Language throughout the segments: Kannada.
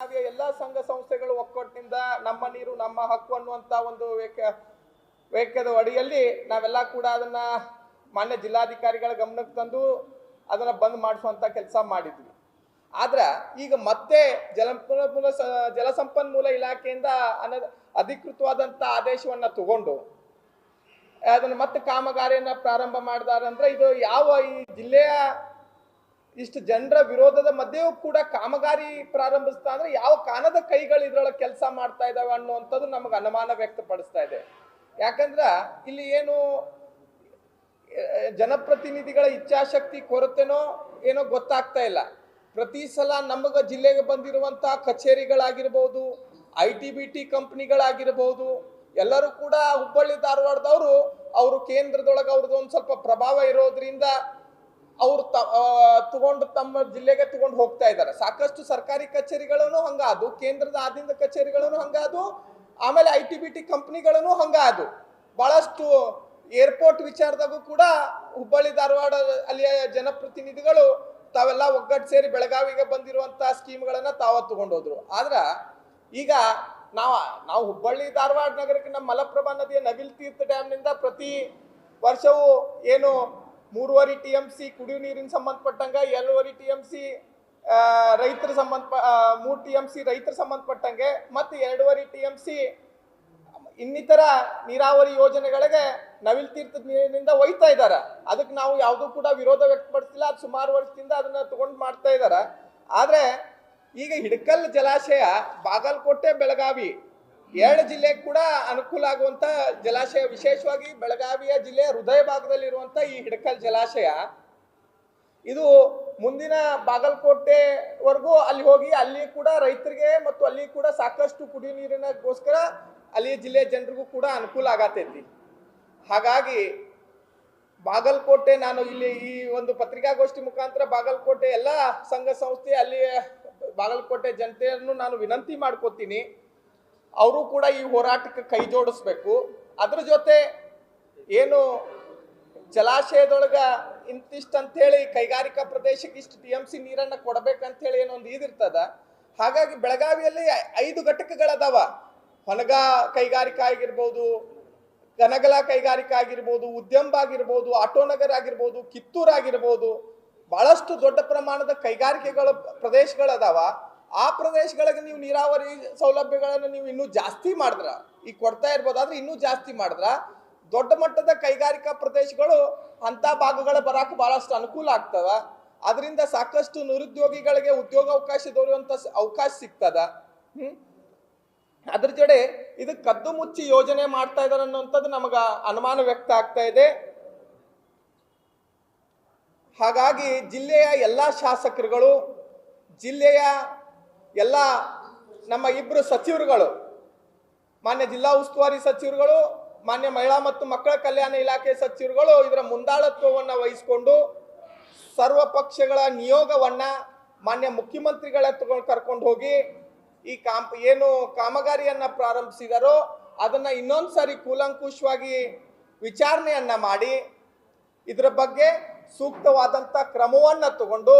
ನಾವೇ ಎಲ್ಲ ಸಂಘ ಸಂಸ್ಥೆಗಳು ಒಕ್ಕಟ್ಟಿನಿಂದ ನಮ್ಮ ನೀರು, ನಮ್ಮ ಹಕ್ಕು ಅನ್ನುವಂತ ಒಂದು ವೇಕ, ವೇಕ್ಯದ ಅಡಿಯಲ್ಲಿ ನಾವೆಲ್ಲ ಕೂಡ ಅದನ್ನ ಮಾನ್ಯ ಜಿಲ್ಲಾಧಿಕಾರಿಗಳ ಗಮನಕ್ಕೆ ತಂದು ಅದನ್ನ ಬಂದ್ ಮಾಡಿಸುವಂತ ಕೆಲಸ ಮಾಡಿದ್ವಿ. ಆದ್ರ ಈಗ ಮತ್ತೆ ಜಲಸಂಪನ್ಮೂಲ ಸ- ಜಲಸಂಪನ್ಮೂಲ ಇಲಾಖೆಯಿಂದ ಅನ, ಅಧಿಕೃತವಾದಂತ ಆದೇಶವನ್ನ ತಗೊಂಡು ಅದನ್ನ ಮತ್ತೆ ಕಾಮಗಾರಿಯನ್ನ ಪ್ರಾರಂಭ ಮಾಡಿದಾರಂದ್ರೆ ಇದು ಯಾವ ಈ ಜಿಲ್ಲೆಯ ಇಷ್ಟು ಜನರ ವಿರೋಧದ ಮಧ್ಯೆಯೂ ಕೂಡ ಕಾಮಗಾರಿ ಪ್ರಾರಂಭಿಸ್ತಾ ಅಂದ್ರೆ ಯಾವ ಕಾನದ ಕೈಗಳು ಇದ್ರೊಳಗೆ ಕೆಲಸ ಮಾಡ್ತಾ ಇದಾವೆ ಅನ್ನುವಂಥದ್ದು ನಮಗೆ ಅನುಮಾನ ವ್ಯಕ್ತಪಡಿಸ್ತಾ ಇದೆ. ಯಾಕಂದ್ರ ಇಲ್ಲಿ ಏನು ಜನಪ್ರತಿನಿಧಿಗಳ ಇಚ್ಛಾಶಕ್ತಿ ಕೊರತೆನೋ ಏನೋ ಗೊತ್ತಾಗ್ತಾ ಇಲ್ಲ. ಪ್ರತಿ ಸಲ ನಮಗೆ ಜಿಲ್ಲೆಗೆ ಬಂದಿರುವಂತಹ ಕಚೇರಿಗಳಾಗಿರ್ಬೋದು, ಐ ಟಿ ಬಿ ಟಿ ಕಂಪ್ನಿಗಳಾಗಿರ್ಬೋದು, ಎಲ್ಲರೂ ಕೂಡ ಹುಬ್ಬಳ್ಳಿ ಧಾರವಾಡದವರು, ಅವರು ಕೇಂದ್ರದೊಳಗೆ ಅವ್ರದ್ದು ಒಂದು ಸ್ವಲ್ಪ ಪ್ರಭಾವ ಇರೋದ್ರಿಂದ ಅವ್ರು ತಗೊಂಡು ತಮ್ಮ ಜಿಲ್ಲೆಗೆ ತಗೊಂಡು ಹೋಗ್ತಾ ಇದ್ದಾರೆ ಸಾಕಷ್ಟು ಸರ್ಕಾರಿ ಕಚೇರಿಗಳನ್ನು ಹಂಗಾದು, ಕೇಂದ್ರದ ಆದಿಂದ ಕಚೇರಿಗಳನ್ನು ಹಂಗಾದು, ಆಮೇಲೆ ಐ ಟಿ ಬಿ ಟಿ ಕಂಪ್ನಿಗಳನ್ನು ಹಂಗಾದು. ಬಹಳಷ್ಟು ಏರ್ಪೋರ್ಟ್ ವಿಚಾರದಾಗೂ ಕೂಡ ಹುಬ್ಬಳ್ಳಿ, ಧಾರವಾಡ ಅಲ್ಲಿಯ ಜನಪ್ರತಿನಿಧಿಗಳು ತಾವೆಲ್ಲ ಒಗ್ಗಟ್ಟು ಸೇರಿ ಬೆಳಗಾವಿಗೆ ಬಂದಿರುವಂತ ಸ್ಕೀಮ್ಗಳನ್ನ ತಾವ ತಗೊಂಡೋದ್ರು. ಆದ್ರ ಈಗ ನಾವು ನಾವು ಹುಬ್ಬಳ್ಳಿ, ಧಾರವಾಡ ನಗರಕ್ಕೆ ನಮ್ಮ ಮಲಪ್ರಭಾ ನದಿಯ ನವಿಲ್ ತೀರ್ಥ ಡ್ಯಾಮ್ನಿಂದ ಪ್ರತಿ ವರ್ಷವೂ ಏನು ಮೂರುವರೆ ಟಿ ಎಂ ಸಿ ಕುಡಿಯುವ ನೀರಿನ ಸಂಬಂಧಪಟ್ಟಂಗ ಎರಡೂವರೆ ಟಿ ಎಂ ಸಿ ರೈತರ ಸಂಬಂಧ ಮೂರು ಟಿ ಎಂ ಸಿ ರೈತರ ಸಂಬಂಧಪಟ್ಟಂಗೆ, ಮತ್ತು ಎರಡೂವರೆ ಟಿ ಎಂ ಸಿ ಇನ್ನಿತರ ನೀರಾವರಿ ಯೋಜನೆಗಳಿಗೆ ನವಿಲ್ ತೀರ್ಥದ ನೀರಿನಿಂದ ಒಯ್ತಾ ಇದ್ದಾರೆ ಅದಕ್ಕೆ ನಾವು ಯಾವುದೂ ಕೂಡ ವಿರೋಧ ವ್ಯಕ್ತಪಡಿಸಿಲ್ಲ ಅದು ಸುಮಾರು ವರ್ಷದಿಂದ ಅದನ್ನು ತಗೊಂಡು ಮಾಡ್ತಾ ಇದ್ದಾರೆ ಆದರೆ ಈಗ ಹಿಡಕಲ್ ಜಲಾಶಯ, ಬಾಗಲಕೋಟೆ, ಬೆಳಗಾವಿ ಎರಡು ಜಿಲ್ಲೆಗೆ ಕೂಡ ಅನುಕೂಲ ಆಗುವಂತ ಜಲಾಶಯ, ವಿಶೇಷವಾಗಿ ಬೆಳಗಾವಿಯ ಜಿಲ್ಲೆಯ ಹೃದಯ ಭಾಗದಲ್ಲಿರುವಂತ ಈ ಹಿಡಕಲ್ ಜಲಾಶಯ. ಇದು ಮುಂದಿನ ಬಾಗಲಕೋಟೆವರೆಗೂ ಅಲ್ಲಿ ಹೋಗಿ ಅಲ್ಲಿ ಕೂಡ ರೈತರಿಗೆ ಮತ್ತು ಅಲ್ಲಿ ಕೂಡ ಸಾಕಷ್ಟು ಕುಡಿಯುವ ನೀರಿನಗೋಸ್ಕರ ಅಲ್ಲಿ ಜಿಲ್ಲೆಯ ಜನರಿಗೂ ಕೂಡ ಅನುಕೂಲ ಆಗತೈತಿ. ಹಾಗಾಗಿ ಬಾಗಲಕೋಟೆ ನಾನು ಇಲ್ಲಿ ಈ ಒಂದು ಪತ್ರಿಕಾಗೋಷ್ಠಿ ಮುಖಾಂತರ ಬಾಗಲಕೋಟೆ ಎಲ್ಲ ಸಂಘ ಸಂಸ್ಥೆ ಅಲ್ಲಿ ಬಾಗಲಕೋಟೆ ಜನತೆಯನ್ನು ನಾನು ವಿನಂತಿ ಮಾಡ್ಕೋತೀನಿ. ಅವರು ಕೂಡ ಈ ಹೋರಾಟಕ್ಕೆ ಕೈ ಜೋಡಿಸ್ಬೇಕು. ಅದ್ರ ಜೊತೆ ಏನು ಜಲಾಶಯದೊಳಗ ಇಂತಿಷ್ಟ ಅಂತೇಳಿ ಕೈಗಾರಿಕಾ ಪ್ರದೇಶಕ್ಕೆ ಇಷ್ಟು ಟಿ ಎಂ ಸಿ ನೀರನ್ನ ಕೊಡ್ಬೇಕಂತೇಳಿ ಒಂದು ಇದಿರ್ತದ. ಹಾಗಾಗಿ ಬೆಳಗಾವಿಯಲ್ಲಿ ಐದು ಘಟಕಗಳದಾವ. ಹೊನಗ ಕೈಗಾರಿಕಾ ಆಗಿರ್ಬೋದು ಗನಗಲ ಕೈಗಾರಿಕಾ ಆಗಿರ್ಬೋದು ಉದ್ಯಮ ಆಗಿರ್ಬೋದು ಆಟೋನಗರ್ ಆಗಿರ್ಬೋದು, ಕಿತ್ತೂರ್ ಆಗಿರ್ಬೋದು, ಬಹಳಷ್ಟು ದೊಡ್ಡ ಪ್ರಮಾಣದ ಕೈಗಾರಿಕೆಗಳ ಪ್ರದೇಶಗಳದಾವ. ಆ ಪ್ರದೇಶಗಳಿಗೆ ನೀವು ನೀರಾವರಿ ಸೌಲಭ್ಯಗಳನ್ನು ನೀವು ಇನ್ನೂ ಜಾಸ್ತಿ ಮಾಡಿದ್ರ, ಈಗ ಕೊಡ್ತಾ ಇರ್ಬೋದು ಆದ್ರೆ ಇನ್ನೂ ಜಾಸ್ತಿ ಮಾಡಿದ್ರ, ದೊಡ್ಡ ಮಟ್ಟದ ಕೈಗಾರಿಕಾ ಪ್ರದೇಶಗಳು ಅಂತ ಭಾಗಗಳ ಬರಕ್ಕೆ ಬಹಳಷ್ಟು ಅನುಕೂಲ ಆಗ್ತವ ಅದರಿಂದ ಸಾಕಷ್ಟು ನಿರುದ್ಯೋಗಿಗಳಿಗೆ ಉದ್ಯೋಗ ಅವಕಾಶ ದೊರೆಯುವಂತ ಅವಕಾಶ ಸಿಗ್ತದ. ಹ್ಮ್? ಅದ್ರ ಜೊತೆ ಇದು ಕದ್ದು ಮುಚ್ಚಿ ಯೋಜನೆ ಮಾಡ್ತಾ ಇದಾರೆ ಅನ್ನುವಂಥದ್ದು ನಮಗ ಅನುಮಾನ ವ್ಯಕ್ತ ಆಗ್ತಾ ಇದೆ. ಹಾಗಾಗಿ ಜಿಲ್ಲೆಯ ಎಲ್ಲಾ ಶಾಸಕರುಗಳು, ಜಿಲ್ಲೆಯ ಎಲ್ಲ ನಮ್ಮ ಇಬ್ಬರು ಸಚಿವರುಗಳು, ಮಾನ್ಯ ಜಿಲ್ಲಾ ಉಸ್ತುವಾರಿ ಸಚಿವರುಗಳು, ಮಾನ್ಯ ಮಹಿಳಾ ಮತ್ತು ಮಕ್ಕಳ ಕಲ್ಯಾಣ ಇಲಾಖೆ ಸಚಿವರುಗಳು ಇದರ ಮುಂದಾಳತ್ವವನ್ನು ವಹಿಸಿಕೊಂಡು ಸರ್ವ ಪಕ್ಷಗಳ ನಿಯೋಗವನ್ನ ಮಾನ್ಯ ಮುಖ್ಯಮಂತ್ರಿಗಳ ತಗೊಂಡು ಕರ್ಕೊಂಡು ಹೋಗಿ ಈ ಕಾಮ್, ಏನು ಕಾಮಗಾರಿಯನ್ನು ಪ್ರಾರಂಭಿಸಿದಾರೋ ಅದನ್ನ ಇನ್ನೊಂದು ಸಾರಿ ಕೂಲಂಕುಷವಾಗಿ ವಿಚಾರಣೆಯನ್ನ ಮಾಡಿ ಇದರ ಬಗ್ಗೆ ಸೂಕ್ತವಾದಂತ ಕ್ರಮವನ್ನ ತಗೊಂಡು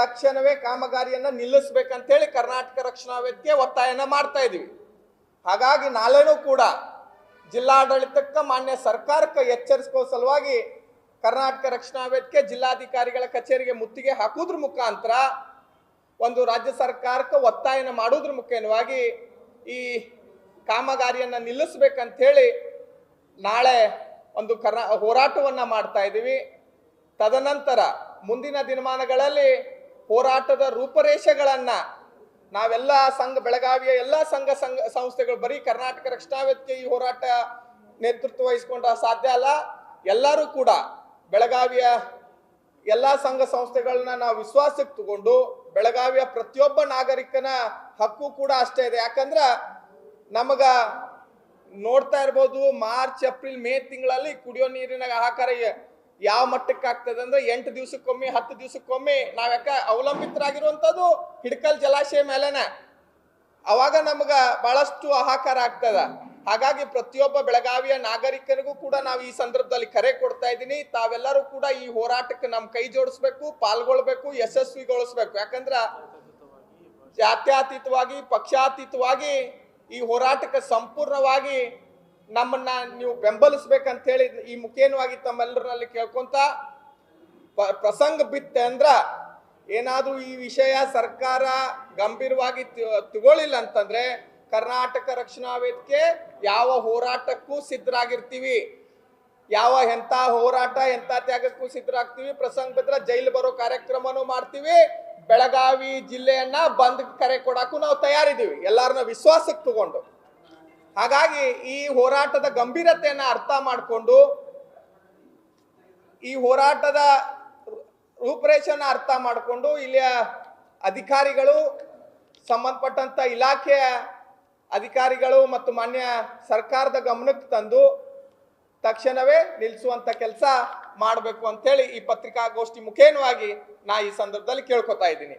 ತಕ್ಷಣವೇ ಕಾಮಗಾರಿಯನ್ನ ನಿಲ್ಲಿಸ್ಬೇಕಂತೇಳಿ ಕರ್ನಾಟಕ ರಕ್ಷಣಾ ವೇದಿಕೆ ಒತ್ತಾಯನ ಮಾಡ್ತಾ ಇದೀವಿ. ಹಾಗಾಗಿ ನಾಳೆನೂ ಕೂಡ ಜಿಲ್ಲಾಡಳಿತಕ್ಕೆ ಮಾನ್ಯ ಸರ್ಕಾರಕ್ಕೆ ಎಚ್ಚರಿಸುವ ಸಲುವಾಗಿ ಕರ್ನಾಟಕ ರಕ್ಷಣಾ ವೇದಿಕೆ ಜಿಲ್ಲಾಧಿಕಾರಿಗಳ ಕಚೇರಿಗೆ ಮುತ್ತಿಗೆ ಹಾಕುದ್ರ ಮುಖಾಂತರ ಒಂದು ರಾಜ್ಯ ಸರ್ಕಾರಕ್ಕೆ ಒತ್ತಾಯನ ಮಾಡೋದ್ರ ಮುಖೇನವಾಗಿ ಈ ಕಾಮಗಾರಿಯನ್ನು ನಿಲ್ಲಿಸ್ಬೇಕಂಥೇಳಿ ನಾಳೆ ಒಂದು ಕರ್ನಾ ಹೋರಾಟವನ್ನ ಮಾಡ್ತಾ ಇದ್ದೀವಿ ತದನಂತರ ಮುಂದಿನ ದಿನಮಾನಗಳಲ್ಲಿ ಹೋರಾಟದ ರೂಪರೇಷೆಗಳನ್ನು ನಾವೆಲ್ಲ ಸಂಘ, ಬೆಳಗಾವಿಯ ಎಲ್ಲ ಸಂಘ ಸಂಘ ಸಂಸ್ಥೆಗಳು, ಬರೀ ಕರ್ನಾಟಕ ರಕ್ಷಣಾ ಈ ಹೋರಾಟ ನೇತೃತ್ವ ವಹಿಸ್ಕೊಂಡ್ರೆ ಸಾಧ್ಯ ಅಲ್ಲ. ಎಲ್ಲರೂ ಕೂಡ ಬೆಳಗಾವಿಯ ಎಲ್ಲ ಸಂಘ ಸಂಸ್ಥೆಗಳನ್ನ ನಾವು ವಿಶ್ವಾಸಕ್ಕೆ ತಗೊಂಡು ಬೆಳಗಾವಿಯ ಪ್ರತಿಯೊಬ್ಬ ನಾಗರಿಕನ ಹಕ್ಕು ಕೂಡ ಅಷ್ಟೇ ಇದೆ. ಯಾಕಂದ್ರೆ ನಮಗ ನೋಡ್ತಾ ಇರ್ಬೋದು, ಮಾರ್ಚ್, ಏಪ್ರಿಲ್, ಮೇ ತಿಂಗಳಲ್ಲಿ ಕುಡಿಯೋ ನೀರಿನ ಆಹಾರ ಯಾವ ಮಟ್ಟಕ್ಕೆ ಆಗ್ತದೆ ಅಂದ್ರೆ ಎಂಟು ದಿವಸಕ್ಕೊಮ್ಮೆ, ಹತ್ತು ದಿವಸಕ್ಕೊಮ್ಮೆ ನಾವ್ ಯಾಕ ಅವಲಂಬಿತರಾಗಿರುವಂತದ್ದು ಹಿಡ್ಕಲ್ ಜಲಾಶಯ ಮೇಲೆನೆ. ಅವಾಗ ನಮ್ಗ ಬಹಳಷ್ಟು ಆಹಾಕಾರ ಆಗ್ತದ. ಹಾಗಾಗಿ ಪ್ರತಿಯೊಬ್ಬ ಬೆಳಗಾವಿಯ ನಾಗರಿಕರಿಗೂ ಕೂಡ ನಾವು ಈ ಸಂದರ್ಭದಲ್ಲಿ ಕರೆ ಕೊಡ್ತಾ ಇದ್ದೀನಿ. ತಾವೆಲ್ಲರೂ ಕೂಡ ಈ ಹೋರಾಟಕ್ಕೆ ನಮ್ ಕೈ ಜೋಡಿಸ್ಬೇಕು, ಪಾಲ್ಗೊಳ್ಬೇಕು, ಯಶಸ್ವಿಗೊಳಿಸ್ಬೇಕು. ಯಾಕಂದ್ರ ಜಾತ್ಯತೀತವಾಗಿ, ಪಕ್ಷಾತೀತವಾಗಿ ಈ ಹೋರಾಟಕ್ಕೆ ಸಂಪೂರ್ಣವಾಗಿ ನಮ್ಮನ್ನ ನೀವು ಬೆಂಬಲಿಸ್ಬೇಕಂತ ಹೇಳಿ ಈ ಮುಖೇನವಾಗಿ ತಮ್ಮೆಲ್ಲರಲ್ಲಿ ಕೇಳ್ಕೊಂತ ಪ್ರಸಂಗ ಬಿತ್ತೆ ಅಂದ್ರ ಏನಾದ್ರೂ ಈ ವಿಷಯ ಸರ್ಕಾರ ಗಂಭೀರವಾಗಿ ತಗೊಳ್ಳಿಲ್ಲ ಅಂತಂದ್ರೆ ಕರ್ನಾಟಕ ರಕ್ಷಣಾ ವೇದಿಕೆ ಯಾವ ಹೋರಾಟಕ್ಕೂ ಸಿದ್ಧರಾಗಿರ್ತೀವಿ. ಯಾವ ಎಂತ ಹೋರಾಟ ಎಂತ ತ್ಯಾಗಕ್ಕೂ ಸಿದ್ಧರಾಗ್ತೀವಿ. ಪ್ರಸಂಗ ಬಿದ್ರೆ ಜೈಲು ಬರೋ ಕಾರ್ಯಕ್ರಮನೂ ಮಾಡ್ತೀವಿ. ಬೆಳಗಾವಿ ಜಿಲ್ಲೆಯನ್ನ ಬಂದ್ ಕರೆ ಕೊಡಕ್ಕೂ ನಾವು ತಯಾರಿದ್ದೀವಿ. ಎಲ್ಲಾರನ್ನ ವಿಶ್ವಾಸಕ್ಕೆ ತಗೊಂಡು. ಹಾಗಾಗಿ ಈ ಹೋರಾಟದ ಗಂಭೀರತೆಯನ್ನು ಅರ್ಥ ಮಾಡಿಕೊಂಡು ಈ ಹೋರಾಟದ ರೂಪರೇಷನ್ನ ರೂಪರೇಷೆನ ಅರ್ಥ ಮಾಡಿಕೊಂಡು ಇಲ್ಲಿಯ ಅಧಿಕಾರಿಗಳು, ಸಂಬಂಧಪಟ್ಟಂತ ಇಲಾಖೆಯ ಅಧಿಕಾರಿಗಳು ಮತ್ತು ಮಾನ್ಯ ಸರ್ಕಾರದ ಗಮನಕ್ಕೆ ತಂದು ತಕ್ಷಣವೇ ನಿಲ್ಲಿಸುವಂತ ಕೆಲಸ ಮಾಡಬೇಕು ಅಂತೇಳಿ ಈ ಪತ್ರಿಕಾಗೋಷ್ಠಿ ಮುಖೇನವಾಗಿ ನಾ ಈ ಸಂದರ್ಭದಲ್ಲಿ ಕೇಳ್ಕೊತಾ ಇದ್ದೀನಿ.